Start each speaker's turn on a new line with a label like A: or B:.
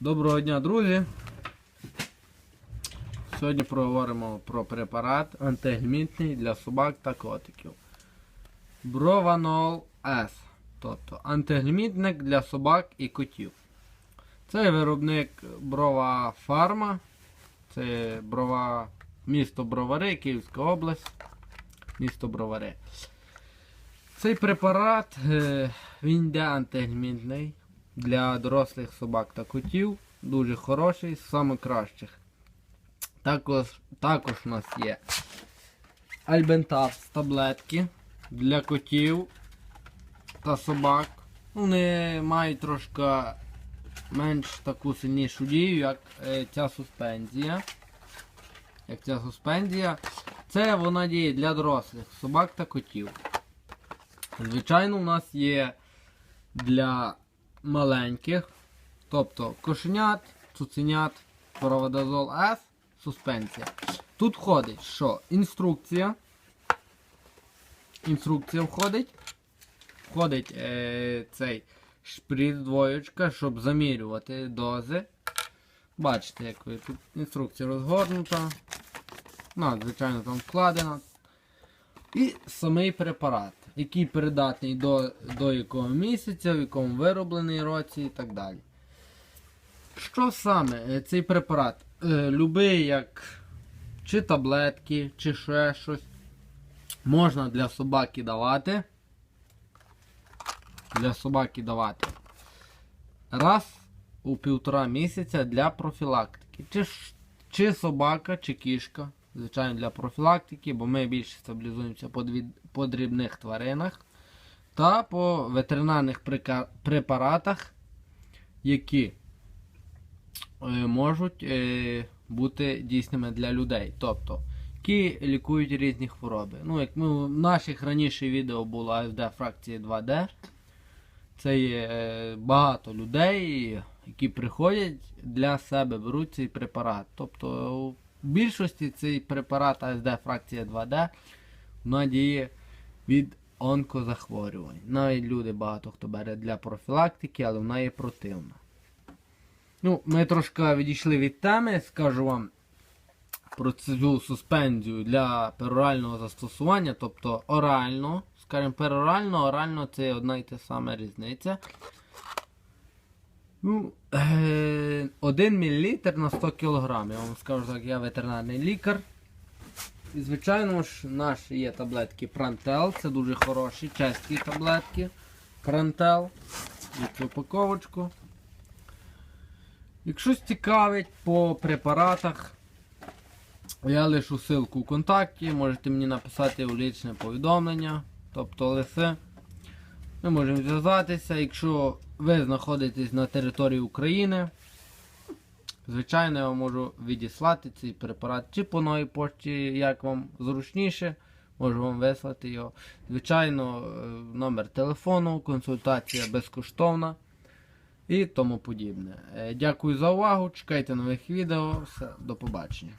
A: Доброго дня, друзі. Сьогодні поговоримо про препарат антигельмінтний для собак та котиків. Брованол S. Тобто антигельмінтник для собак і котів. Це виробник Брова Фарма. Це брова, місто Бровари, Київська область. Місто Бровари. Цей препарат е, він йде антигельмінтний для дорослих собак та котів. Дуже хороший, з найкращих. Також, також у нас є Альбентапс таблетки для котів та собак. Вони мають трошки менш таку сильнішу дію, як е, ця суспензія. Як ця суспензія. Це вона діє для дорослих собак та котів. Звичайно, у нас є для маленьких, тобто кошенят, цуценят, проводозол С, суспенсія. Тут входить, що інструкція. Інструкція входить. Входить е, цей шприц двоєчка, щоб замірювати дози. Бачите, як ви тут інструкція розгорнута. Ну, звичайно, там вкладена. І самий препарат, який передатний до, до якого місяця, в якому вироблений році і так далі. Що саме е, цей препарат? Е, любий, як чи таблетки, чи ще щось. Можна для собаки давати. Для собаки давати. Раз у півтора місяця для профілактики. Чи, чи собака, чи кішка. Звичайно, для профілактики, бо ми більше стабілізуємося по, дрібних тваринах та по ветеринарних препаратах, які е, можуть е, бути дійсними для людей. Тобто, які лікують різні хвороби. Ну, як ми в наших раніше відео було АФД фракції 2D. Це є е, багато людей, які приходять для себе, беруть цей препарат. Тобто у більшості цей препарат АСД фракція 2D вона діє від онкозахворювань. Навіть люди багато хто бере для профілактики, але вона є противна. Ну, ми трошки відійшли від теми, скажу вам про цю суспензію для перорального застосування, тобто орально. Скажімо, перорально, орально це одна і та сама різниця. Ну, е, 1 мл на 100 кг. Я вам скажу так, я ветеринарний лікар. І, звичайно ж, наші є таблетки Прантел, це дуже хороші, чеські таблетки. Прантел. Цю упаковочку. Якщо цікавить по препаратах, я лишу ссылку у контакті, можете мені написати у лічне повідомлення, тобто лиси. Ми можемо зв'язатися, якщо ви знаходитесь на території України. Звичайно, я вам можу відіслати цей препарат чи по новій пошті, як вам зручніше, можу вам вислати його. Звичайно, е, номер телефону, консультація безкоштовна і тому подібне. Е, Дякую за увагу, чекайте нових відео. Все, до побачення.